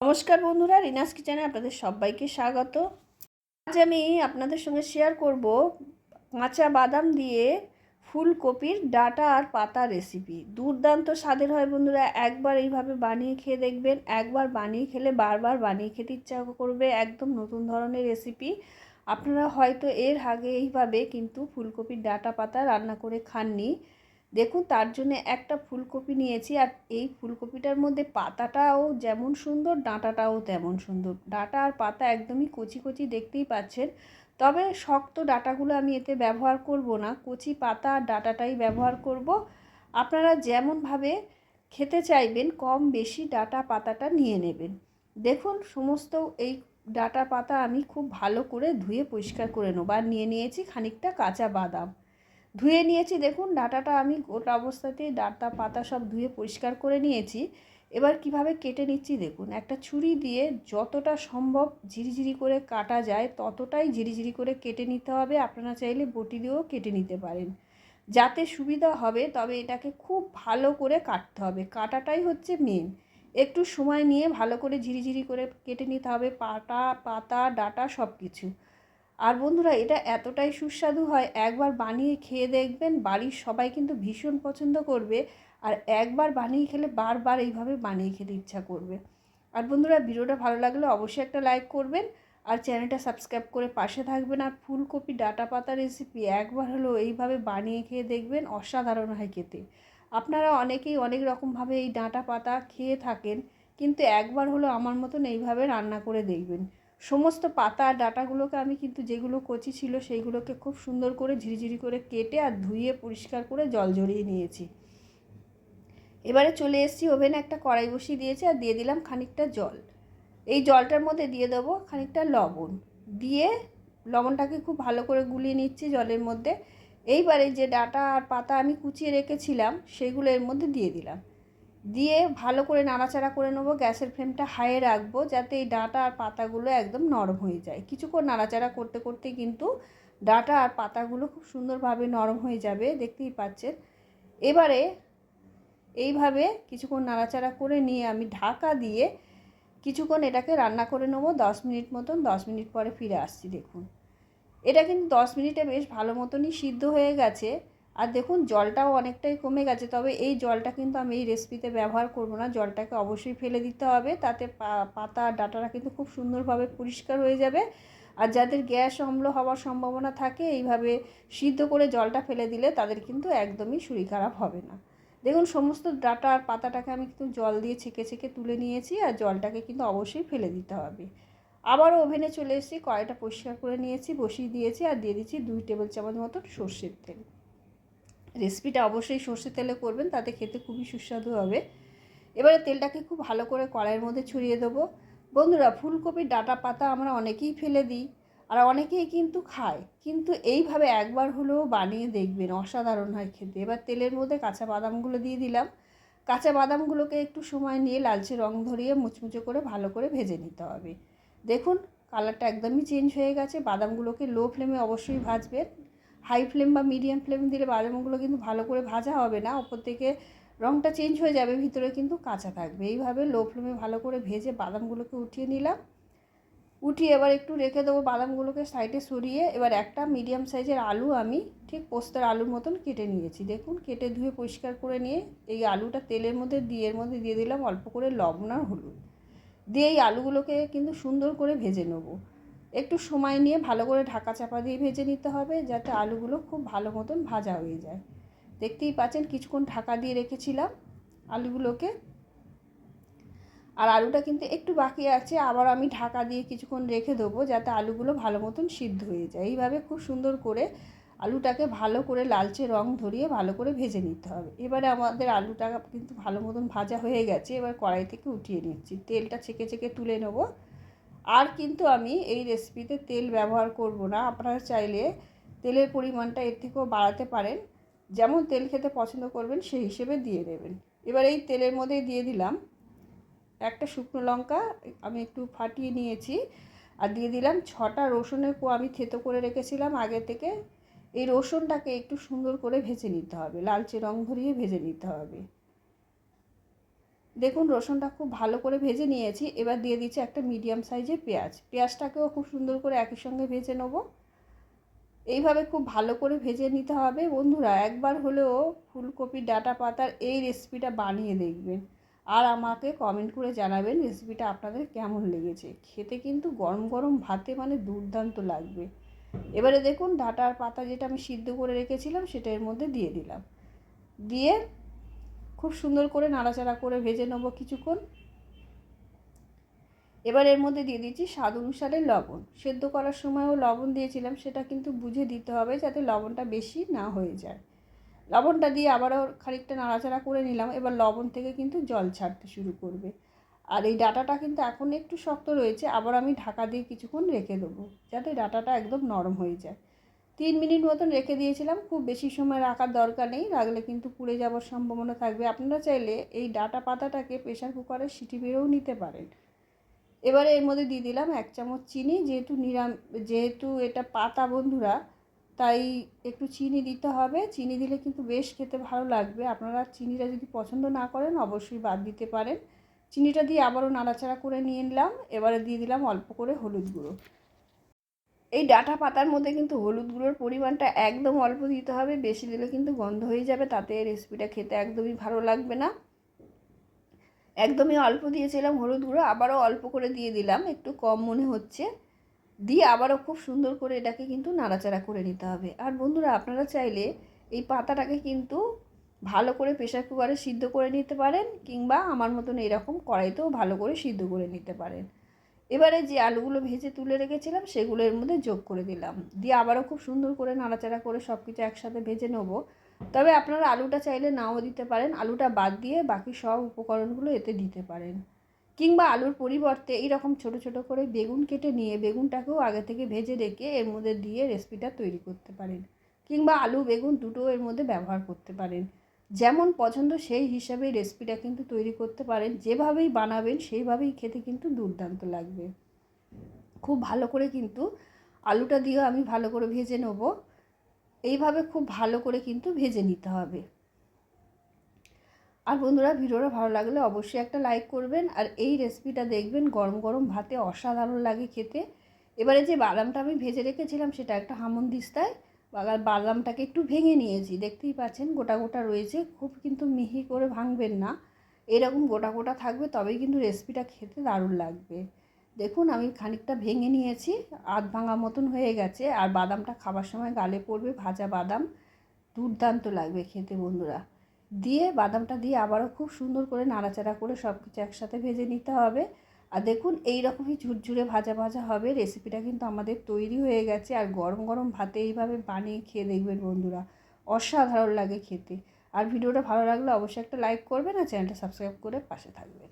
নমস্কার বন্ধুরা, রিনাস কিচেনে আপনাদের সবাইকে স্বাগত। আজ আমি আপনাদের সঙ্গে শেয়ার করব কাঁচা বাদাম দিয়ে ফুলকপির ডাটা আর পাতা রেসিপি দুর্দান্ত স্বাদের হয় বন্ধুরা, একবার এইভাবে বানিয়ে খেয়ে দেখবেন, একবার বানিয়ে খেলে বারবার বানিয়ে খেতে ইচ্ছা করবে, একদম নতুন ধরনের রেসিপি আপনারা হয়তো এর আগে এইভাবে কিন্তু ফুলকপির ডাটা পাতা রান্না করে খাননি। দেখুন, তার জন্য একটা ফুলকপি নিয়েছি আর এই ফুলকপিটার মধ্যে পাতাটাও যেমন সুন্দর, ডাঁটাটাও তেমন সুন্দর। ডাঁটা আর পাতা একদমই কচি কচি দেখতেই পাচ্ছেন। তবে শক্ত ডাটাগুলো আমি এতে ব্যবহার করব না, কচি পাতা আর ডাঁটাটাই ব্যবহার করব। আপনারা যেমনভাবে খেতে চাইবেন, কম বেশি ডাটা পাতাটা নিয়ে নেবেন। দেখুন, সমস্ত এই ডাঁটা পাতা আমি খুব ভালো করে ধুয়ে পরিষ্কার করে নেব। আর নিয়ে নিয়েছি খানিকটা কাঁচা বাদাম। ধুয়ে নিয়েছি। দেখুন, ডাটাটা আমি গোটা অবস্থাতেই ডাটা, পাতা সব ধুয়ে পরিষ্কার করে নিয়েছি। এবার কীভাবে কেটে নিচ্ছি দেখুন, একটা ছুরি দিয়ে যতটা সম্ভব ঝিরিঝিরি করে কাটা যায়, ততটাই ঝিরিঝিরি করে কেটে নিতে হবে। আপনারা চাইলে বটি দিয়েও কেটে নিতে পারেন। যাতে সুবিধা হবে, তবে এটাকে খুব ভালো করে কাটতে হবে। কাটাটাই হচ্ছে মেন একটু সময় নিয়ে ভালো করে ঝিরিঝিরি করে কেটে নিতে হবে, পাটা, পাতা, ডাটা সব কিছু আর বন্ধুরা, এটা এতটাই সুস্বাদু হয়, একবার বানিয়ে খেয়ে দেখবেন, বাড়ির সবাই কিন্তু ভীষণ পছন্দ করবে আর একবার বানিয়ে খেলে বারবার এইভাবে বানিয়ে খেতে ইচ্ছা করবে। আর বন্ধুরা, ভিডিওটা ভালো লাগলে অবশ্যই একটা লাইক করবেন আর চ্যানেলটা সাবস্ক্রাইব করে পাশে থাকবেন আর ফুলকপি ডাটা পাতা রেসিপি একবার হলো এইভাবে বানিয়ে খেয়ে দেখবেন, অসাধারণ হয় খেতে। আপনারা অনেকেই অনেক রকমভাবে এই ডাঁটা পাতা খেয়ে থাকেন, কিন্তু একবার হলো আমার মতন এইভাবে রান্না করে দেখবেন। সমস্ত পাতা ডাটাগুলোকে আমি কিন্তু যেগুলো কচি ছিল সেইগুলোকে খুব সুন্দর করে ঝিরিঝিরি করে কেটে আর ধুয়ে পরিষ্কার করে জল জড়িয়ে নিয়েছি। এবারে চলে এসেছি, ওভেনে একটা কড়াই বসিয়ে দিয়েছি আর দিয়ে দিলাম খানিকটা জল। এই জলটার মধ্যে দিয়ে দেবো খানিকটা লবণ। দিয়ে লবণটাকে খুব ভালো করে গুলিয়ে নিচ্ছি জলের মধ্যে। এইবারে যে ডাটা আর পাতা আমি কুচিয়ে রেখেছিলাম, সেগুলো এর মধ্যে দিয়ে দিলাম। দিয়ে ভালো করে নাড়াচাড়া করে নেব, গ্যাসের ফ্লেমটা হাইয়ে রাখব, যাতে এই ডাঁটা আর পাতাগুলো একদম নরম হয়ে যায়। কিছুক্ষণ নাড়াচাড়া করতে করতে কিন্তু ডাঁটা আর পাতাগুলো খুব সুন্দরভাবে নরম হয়ে যাবে, দেখতেই পাচ্ছেন। এবারে এইভাবে কিছুক্ষণ নাড়াচাড়া করে নিয়ে আমি ঢাকা দিয়ে কিছুক্ষণ এটাকে রান্না করে নেব, দশ মিনিট মতন, দশ মিনিট পরে ফিরে আসছি, দেখুন। এটা কিন্তু দশ মিনিটে বেশ ভালো মতনই সিদ্ধ হয়ে গেছে। আর দেখুন, জলটাও অনেকটাই কমে গেছে। তবে এই জলটা কিন্তু আমি এই রেসিপিতে ব্যবহার করব না। জলটাকে অবশ্যই ফেলে দিতে হবে। তাতে পাতা ডাটাটা কিন্তু খুব সুন্দরভাবে পরিষ্কার হয়ে যাবে। আর যাদের গ্যাস অম্ল হওয়ার সম্ভাবনা থাকে, এইভাবে সিদ্ধ করে জলটা ফেলে দিলে তাদের কিন্তু একদমই শরীর খারাপ হবে না। দেখুন, সমস্ত ডাটা আর পাতাটাকে আমি কিন্তু জল দিয়ে ছেঁকে ছেঁকে তুলে নিয়েছি আর জলটাকে কিন্তু অবশ্যই ফেলে দিতে হবে। আবারও ওভেনে চলে এসেছি। কড়াইটা পরিষ্কার করে নিয়েছি, বসিয়ে দিয়েছি আর দিয়ে দিচ্ছি দুই টেবিল চামচ মতো সর্ষের তেল। রেসিপিটা অবশ্যই সর্ষে তেলে করবেন, তাতে খেতে খুবই সুস্বাদু হবে। এবারে তেলটাকে খুব ভালো করে কড়াইয়ের মধ্যে ছড়িয়ে দেবো। বন্ধুরা, ফুলকপির ডাটা পাতা আমরা অনেকেই ফেলে দিই, আর অনেকেই কিন্তু খায়। কিন্তু এইভাবে একবার হলেও বানিয়ে দেখবেন, অসাধারণ হয় খেতে। এবার তেলের মধ্যে কাঁচা বাদামগুলো দিয়ে দিলাম। কাঁচা বাদামগুলোকে একটু সময় নিয়ে লালচে রং ধরিয়ে মুচমুচে করে ভালো করে ভেজে নিতে হবে। দেখুন, কালারটা একদমই চেঞ্জ হয়ে গেছে। বাদামগুলোকে লো ফ্লেমে অবশ্যই ভাজবেন। হাই ফ্লেম বা মিডিয়াম ফ্লেম দিলে বাদামগুলো কিন্তু ভালো করে ভাজা হবে না। ওপর থেকে রঙটা চেঞ্জ হয়ে যাবে, ভিতরে কিন্তু কাঁচা থাকবে। এইভাবে লো ফ্লেমে ভালো করে ভেজে বাদামগুলোকে উঠিয়ে নিলাম। উঠিয়ে এবার একটু রেখে দেবো বাদামগুলোকে সাইডে সরিয়ে। এবার একটা মিডিয়াম সাইজের আলু আমি ঠিক পোস্তার আলুর মতন কেটে নিয়েছি। দেখুন, কেটে ধুয়ে পরিষ্কার করে নিয়ে এই আলুটা তেলের মধ্যে দিয়ে, এর মধ্যে দিয়ে দিলাম অল্প করে লবণ আর হলুদ। দিয়ে এই আলুগুলোকে কিন্তু সুন্দর করে ভেজে নেব। একটু সময় নিয়ে ভালো করে ঢাকা চাপা দিয়ে ভেজে নিতে হবে যাতে আলুগুলো খুব ভালো মতন ভাজা হয়ে যায়। দেখতেই পাচ্ছেন কিছুক্ষণ ঢাকা দিয়ে রেখেছিলাম আলুগুলোকে। আর আলুটা কিন্তু একটু বাকি আছে, আবার আমি ঢাকা দিয়ে কিছুক্ষণ রেখে দেবো যাতে আলুগুলো ভালো মতন সিদ্ধ হয়ে যায়। এইভাবে খুব সুন্দর করে আলুটাকে ভালো করে লালচে রং ধরিয়ে ভালো করে ভেজে নিতে হবে। এবারে আমাদের আলুটা কিন্তু ভালো মতন ভাজা হয়ে গেছে, এবার কড়াই থেকে উঠিয়ে নিচ্ছি। তেলটা ছেঁকে ছেঁকে তুলে নেব। আর কিন্তু আমি এই রেসিপিতে তেল ব্যবহার করব না। আপনারা চাইলে তেলের পরিমাণটা এর থেকেও বাড়াতে পারেন। যেমন তেল খেতে পছন্দ করবেন, সেই হিসেবে দিয়ে দেবেন। এবার এই তেলের মধ্যে দিয়ে দিলাম একটা শুকনো লঙ্কা, আমি একটু ফাটিয়ে নিয়েছি। আর দিয়ে দিলাম ছটা রসুনের কো আমি থেতো করে রেখেছিলাম আগে থেকে। এই রসুনটাকে একটু সুন্দর করে ভেজে নিতে হবে, লালচে রং ধরিয়ে ভেজে নিতে হবে। দেখুন, রসুনটা খুব ভালো করে ভেজে নিয়েছি। এবার দিয়ে দিচ্ছি একটা মিডিয়াম সাইজের পেঁয়াজ। পেঁয়াজটাকেও খুব সুন্দর করে একই সঙ্গে ভেজে নেব। এইভাবে খুব ভালো করে ভেজে নিতে হবে। বন্ধুরা, একবার হলেও ফুলকপির ডাটা পাতার এই রেসিপিটা বানিয়ে দেখবেন। আর আমাকে কমেন্ট করে জানাবেন রেসিপিটা আপনাদের কেমন লেগেছে। খেতে কিন্তু গরম গরম ভাতে মানে দুর্দান্ত লাগবে। এবারে দেখুন, ডাটার পাতা যেটা আমি সিদ্ধ করে রেখেছিলাম, সেটা এর মধ্যে দিয়ে দিলাম। দিয়ে খুব সুন্দর করে নাড়াচাড়া করে ভেজে নেব কিছুক্ষণ। এবার এর মধ্যে দিয়ে দিচ্ছি স্বাদ অনুসারে লবণ। সেদ্ধ করার সময়ও লবণ দিয়েছিলাম, সেটা কিন্তু বুঝে দিতে হবে যাতে লবণটা বেশি না হয়ে যায়। লবণটা দিয়ে আবারও খানিকটা নাড়াচাড়া করে নিলাম, এবার লবণ থেকে কিন্তু জল ছাড়তে শুরু করবে। আর এই ডাটাটা কিন্তু এখন একটু শক্ত রয়েছে, আবার আমি ঢাকা দিয়ে কিছুক্ষণ রেখে দেবো, যাতে ডাটাটা একদম নরম হয়ে যায়। তিন মিনিট মতন রেখে দিয়েছিলাম। খুব বেশি সময় রাখার দরকার নেই, রাখলে কিন্তু পুড়ে যাওয়ার সম্ভাবনা থাকবে। আপনারা চাইলে এই ডাটা পাতাটাকে প্রেশার কুকারে সিটি বেরেও নিতে পারেন। এবারে এর মধ্যে দিয়ে দিলাম এক চামচ চিনি, যেহেতু নিরাম, যেহেতু এটা পাতা বন্ধুরা, তাই একটু চিনি দিতে হবে। চিনি দিলে কিন্তু বেশ খেতে ভালো লাগবে। আপনারা চিনিটা যদি পছন্দ না করেন, অবশ্যই বাদ দিতে পারেন। চিনিটা দিয়ে আবারও নাড়াচাড়া করে নিয়ে নিলাম। এবারে দিয়ে দিলাম অল্প করে হলুদ গুঁড়ো। এই ডাটা পাতার মধ্যে কিন্তু হলুদ গুঁড়োর পরিমাণটা একদম অল্প দিতে হবে, বেশি দিলে কিন্তু গন্ধ হয়ে যাবে, তাতে রেসিপিটা খেতে একদমই ভালো লাগবে না। একদমই অল্প দিয়েছিলাম হলুদ গুঁড়ো, আবারও অল্প করে দিয়ে দিলাম, একটু কম মনে হচ্ছে। দিয়ে আবারও খুব সুন্দর করে এটাকে কিন্তু নাড়াচাড়া করে নিতে হবে। আর বন্ধুরা, আপনারা চাইলে এই পাতাটাকে কিন্তু ভালো করে প্রেশার কুকারে সিদ্ধ করে নিতে পারেন, কিংবা আমার মতন এরকম কড়াইতেও ভালো করে সিদ্ধ করে নিতে পারেন। এবারে যে আলুগুলো ভেজে তুলে রেখেছিলাম সেগুলো এর মধ্যে যোগ করে দিলাম। দিয়ে আবারও খুব সুন্দর করে নাড়াচাড়া করে সব কিছু একসাথে ভেজে নেব। তবে আপনারা আলুটা চাইলে নাও দিতে পারেন। আলুটা বাদ দিয়ে বাকি সব উপকরণগুলো এতে দিতে পারেন। কিংবা আলুর পরিবর্তে এইরকম ছোট ছোট করে বেগুন কেটে নিয়ে বেগুনটাকেও আগে থেকে ভেজে রেখে এর মধ্যে দিয়ে রেসিপিটা তৈরি করতে পারেন। কিংবা আলু, বেগুন দুটো এর মধ্যে ব্যবহার করতে পারেন। যেমন পছন্দ সেই হিসাবে রেসিপিটা কিন্তু তৈরি করতে পারেন। যেভাবেই বানাবেন, সেইভাবেই খেতে কিন্তু দুর্দান্ত লাগবে। খুব ভালো করে কিন্তু আলুটা দিয়েও আমি ভালো করে ভেজে নেব। এইভাবে খুব ভালো করে কিন্তু ভেজে নিতে হবে। আর বন্ধুরা, ভিডিওটা ভালো লাগলে অবশ্যই একটা লাইক করবেন। আর এই রেসিপিটা দেখবেন, গরম গরম ভাতে অসাধারণ লাগে খেতে। এবারে যে বাদামটা আমি ভেজে রেখেছিলাম, সেটা একটা হামন দিস্তায়। বাগার বাদামটাকে একটু ভেঙে নিয়েছি, দেখতেই পাচ্ছেন গোটা গোটা রয়েছে, খুব কিন্তু মিহি করে ভাঙবেন না। এরকম গোটা গোটা থাকবে, তবেই কিন্তু রেসিপিটা খেতে দারুণ লাগবে। দেখুন, আমি খানিকটা ভেঙে নিয়েছি, আধ ভাঙা মতন হয়ে গেছে, আর বাদামটা খাবার সময় গালে পড়বে, ভাজা বাদাম দুর্দান্ত লাগবে খেতে বন্ধুরা। দিয়ে বাদামটা দিয়ে আবারও খুব সুন্দর করে নাড়াচাড়া করে সব কিছু একসাথে ভেজে নিতে হবে। আর দেখুন, এই রকমই ঝুরঝুরে ভাজা ভাজা হবে। রেসিপিটা কিন্তু আমাদের তৈরি হয়ে গেছে। আর গরম গরম ভাতে এইভাবে বানিয়ে খেয়ে দেখবেন বন্ধুরা। অসাধারণ লাগে খেতে। আর ভিডিওটা ভালো লাগলে অবশ্যই একটা লাইক করবেন আর চ্যানেলটা সাবস্ক্রাইব করে পাশে থাকবেন।